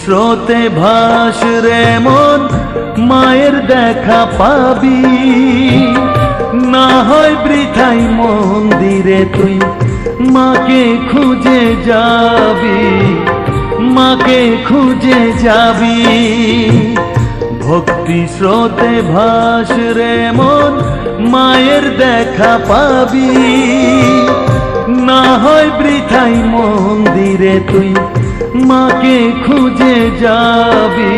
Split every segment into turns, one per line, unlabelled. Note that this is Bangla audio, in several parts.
স্রোতে ভাস রে মন, মায়ের দেখা পাবি। না হয় বৃথাই মন্দিরে তুই, মাকে খুঁজে যাবি, মাকে খুঁজে যাবি। ভক্তি স্রোতে ভাস রে মন, মায়ের দেখা পাবি। না হয় বৃথাই মন্দিরে তুই মাকে খুঁজে যাবি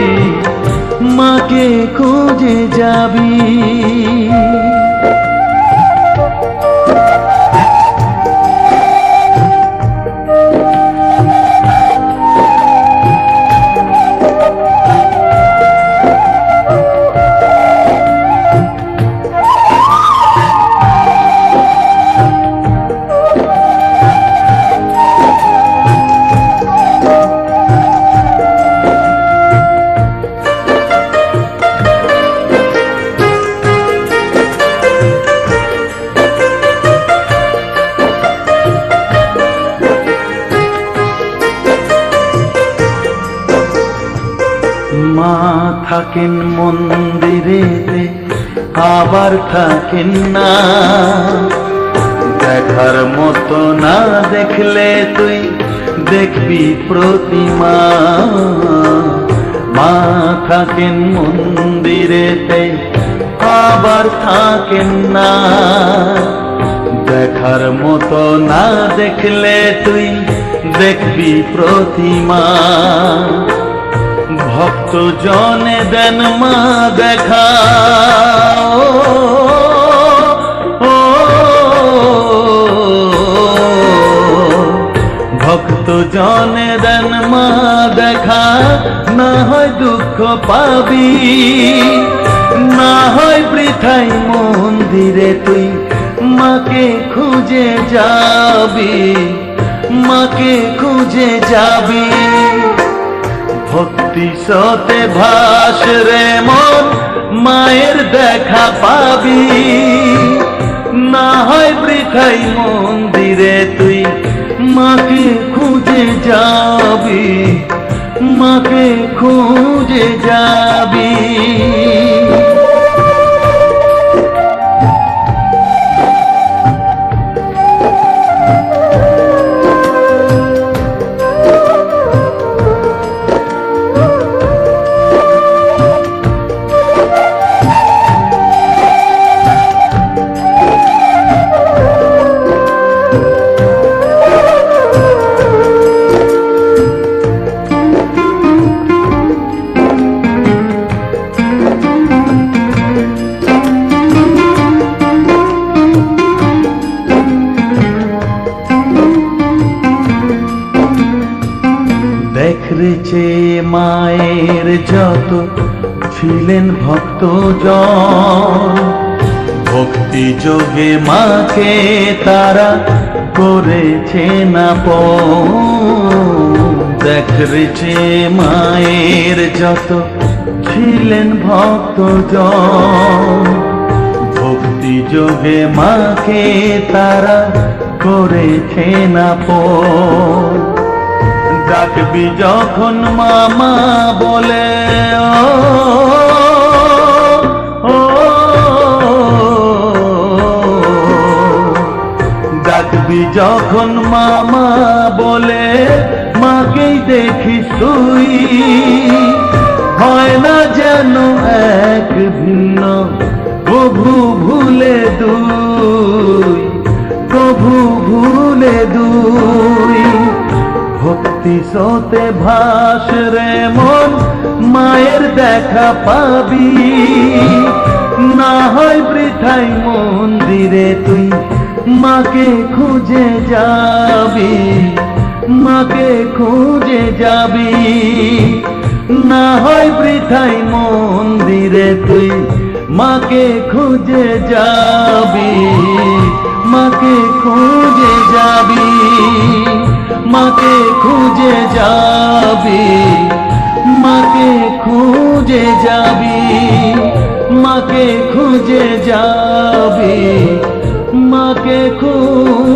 মাকে খুঁজে যাবি। থাকেন মন্দিরেতে, আবার থাকেন না। দেখার মতো না দেখলে তুই দেখবি প্রতিমা। মা থাকেন মন্দিরেতে, আবার থাকেন না। দেখার মতো না দেখলে তুই দেখবি প্রতিমা। ভক্ত জনে দেন মা দেখা। ভক্ত জনে দেন মা দেখা। না হয় দুঃখ পাবি, না হয় বৃথাই মন্দিরে তুই। মাকে খুঁজে যাবি, মাকে খুঁজে যাবি। সতে ভাস রে মন, মায়ের দেখা পাবি। না হয় বৃথাই মন্দিরে তুই, মাকে খুঁজে যাবি, মাকে খুঁজে যাবি। মায়ের যত ছিলেন ভক্ত ভক্তি যোগে মাকে তারা করেছে না প দেখ রেছে মায়ের যত ছিলেন ভক্ত ভক্তি যোগে মাকে তারা করেছে না পো ডাকবি যখন মামা বলে ও, ডাকবি যখন মামা বলে মাকেই দেখিস তুই হয় না যেন এক ভিন্ন প্রভু ভুলে দুই প্রভু ভুলে দুই ভক্তি সতে ভাস রে মন, মায়ের দেখা পাবি। না হয় বৃথাই মন্দিরে তুই, মাকে খুঁজে যাবি, মাকে খুঁজে যাবি। না হয় বৃথাই মন্দিরে তুই, মাকে খুঁজে যাবি, মাকে খুঁজে যাবি। মাকে খুঁজে যাবি মাকে খুঁজে যাবি মাকে খুঁজে যাবি মাকে খুঁজে